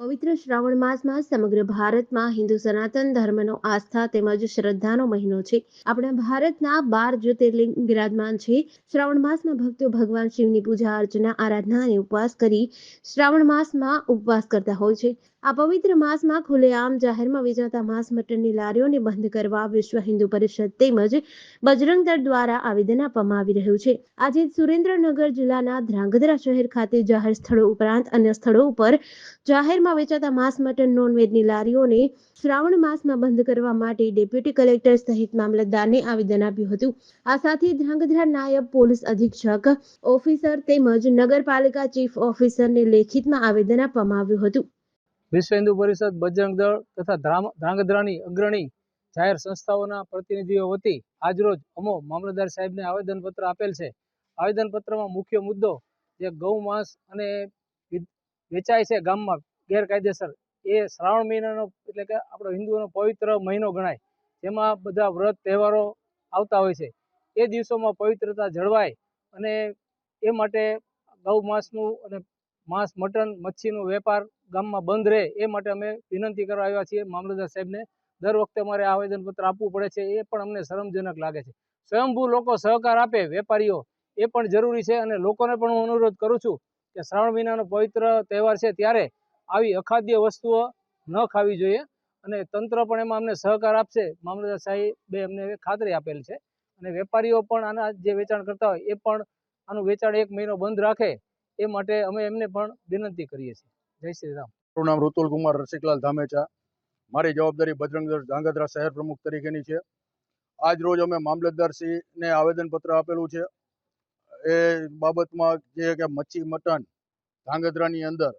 પવિત્ર શ્રાવણ માસમાં સમગ્ર ભારતમાં હિન્દુ સનાતન ધર્મનો આસ્થા તેમજ શ્રદ્ધાનો મહિનો છે. આપણા ભારતના બાર જ્યોતિર્લિંગ બિરાજમાન છે. શ્રાવણ માસમાં ભક્તો ભગવાન શિવની પૂજા અર્ચના, આરાધના અને ઉપવાસ કરી શ્રાવણ માસમાં ઉપવાસ કરતા હોય છે. આ પવિત્ર માસમાં ખુલ્લેઆમ જાહેરમાં વેચાતા માંસ મટનની લારીઓને બંધ કરવા વિશ્વ હિન્દુ પરિષદ તેમજ બજરંગ દળ દ્વારા આવેદન આપવામાં આવી રહ્યું છે. આજે સુરેન્દ્રનગર જિલ્લાના ધ્રાંગધ્રા શહેર ખાતે જાહેર સ્થળો ઉપરાંત અન્ય સ્થળો ઉપર જાહેરમાં વેચાતા માંસ મટન નોનવેજની લારીઓને શ્રાવણ માસમાં બંધ કરવા માટે ડેપ્યુટી કલેક્ટર સહિત મામલતદારને આવેદન આપ્યું હતું. આ સાથે ધ્રાંગધ્રા નાયબ પોલીસ અધિક્ષક ઓફિસર તેમજ નગરપાલિકા ચીફ ઓફિસરને લેખિતમાં આવેદન આપવામાં આવ્યું હતું. વિશ્વ હિન્દુ પરિષદ, બજરંગ દળ તથા ધ્રાંગધ્રાની અગ્રણી જાહેર સંસ્થાઓના પ્રતિનિધિઓ વતી આજરોજ અમો મામલતદાર સાહેબને આવેદનપત્ર આપેલ છે. આવેદનપત્રમાં મુખ્ય મુદ્દો જે ગૌ, માંસ અને વેચાય છે ગામમાં ગેરકાયદેસર, એ શ્રાવણ મહિનાનો એટલે કે આપણો હિન્દુઓનો પવિત્ર મહિનો ગણાય, જેમાં બધા વ્રત, તહેવારો આવતા હોય છે. એ દિવસોમાં પવિત્રતા જળવાય અને એ માટે ગૌ, માંસનું અને માંસ, મટન, મચ્છીનો વેપાર ગામમાં બંધ રહે, એ માટે અમે વિનંતી કરવા આવ્યા છીએ મામલતદાર સાહેબને. દર વખતે અમારે આવેદનપત્ર આપવું પડે છે, એ પણ અમને શરમજનક લાગે છે. સ્વયંભૂ લોકો સહકાર આપે, વેપારીઓ, એ પણ જરૂરી છે અને લોકોને પણ હું અનુરોધ કરું છું કે શ્રાવણ મહિનાનો પવિત્ર તહેવાર છે ત્યારે આવી અખાદ્ય વસ્તુઓ ન ખાવી જોઈએ અને તંત્ર પણ એમાં અમને સહકાર આપશે. મામલતદાર સાહેબે અમને ખાતરી આપેલ છે અને વેપારીઓ પણ આના જે વેચાણ કરતા હોય, એ પણ આનું વેચાણ એક મહિનો બંધ રાખે. એ માટે અમે એમને પણ વિનંતી કરીએ છીએ. જય શ્રી રામ. મારું નામ ઋતુલ કુમાર રસિકલાલ ધામેચા. મારી જવાબદારી બજરંગ ધાંગધ્રા શહેર પ્રમુખ તરીકેની છે. આજ રોજ અમે મામલતદારશ્રીને આવેદનપત્ર આપેલું છે. એ બાબતમાં જે કે મચ્છી, મટન ધાંગધ્રાની અંદર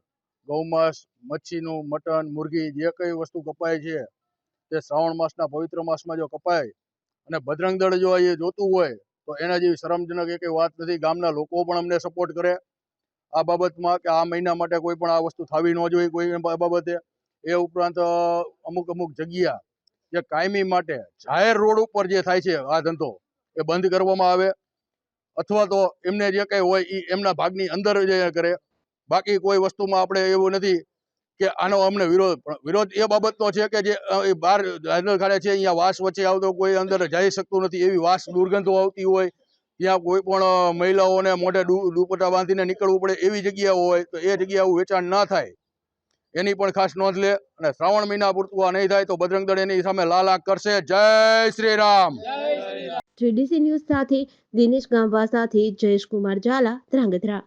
ગૌમાંસ મચ્છીનું મટન મુરગી જે કઈ વસ્તુ કપાય છે, તે શ્રાવણ માસના પવિત્ર માસમાં જો કપાય અને બજરંગદળ જો એ જોતું હોય, તો એના જેવી શરમજનક એ વાત નથી. ગામના લોકો પણ અમને સપોર્ટ કરે. આ બાબતમાં કે આ મહિના માટે કોઈ પણ આ વસ્તુ થવી ન જોઈએ કોઈ બાબતે. એ ઉપરાંત અમુક અમુક જગ્યા જે કાયમી માટે જાહેર રોડ ઉપર જે થાય છે આ ધંધો, એ બંધ કરવામાં આવે. અથવા તો એમને જે કંઈ હોય એ એમના ભાગની અંદર જે કરે. બાકી કોઈ વસ્તુમાં આપણે એવું નથી કે આનો અમને વિરોધ વિરોધ એ બાબતનો છે કે જે બહાર ખાડે છે, અહીંયા વાસ વચ્ચે આવતો કોઈ અંદર જઈ શકતું નથી એવી વાસ દુર્ગંધો આવતી હોય ત્યાં કોઈ પણ મહિલાઓને મોઢે દુપટ્ટા બાંધીને નીકળવું પડે એવી જગ્યા હોય, તો એ જગ્યા વેચાણ ના થાય. એની પણ ખાસ નોંધ લે અને શ્રાવણ મહિના પૂરતું આ નહીં થાય તો બજરંગ એની સામે લાલ કરશે. જય શ્રી રામ! જીડીસી ન્યૂઝ સાથે દિનેશ ગામવા સાથે જયેશ કુમાર ઝાલા ધ્રાંગધ્રા.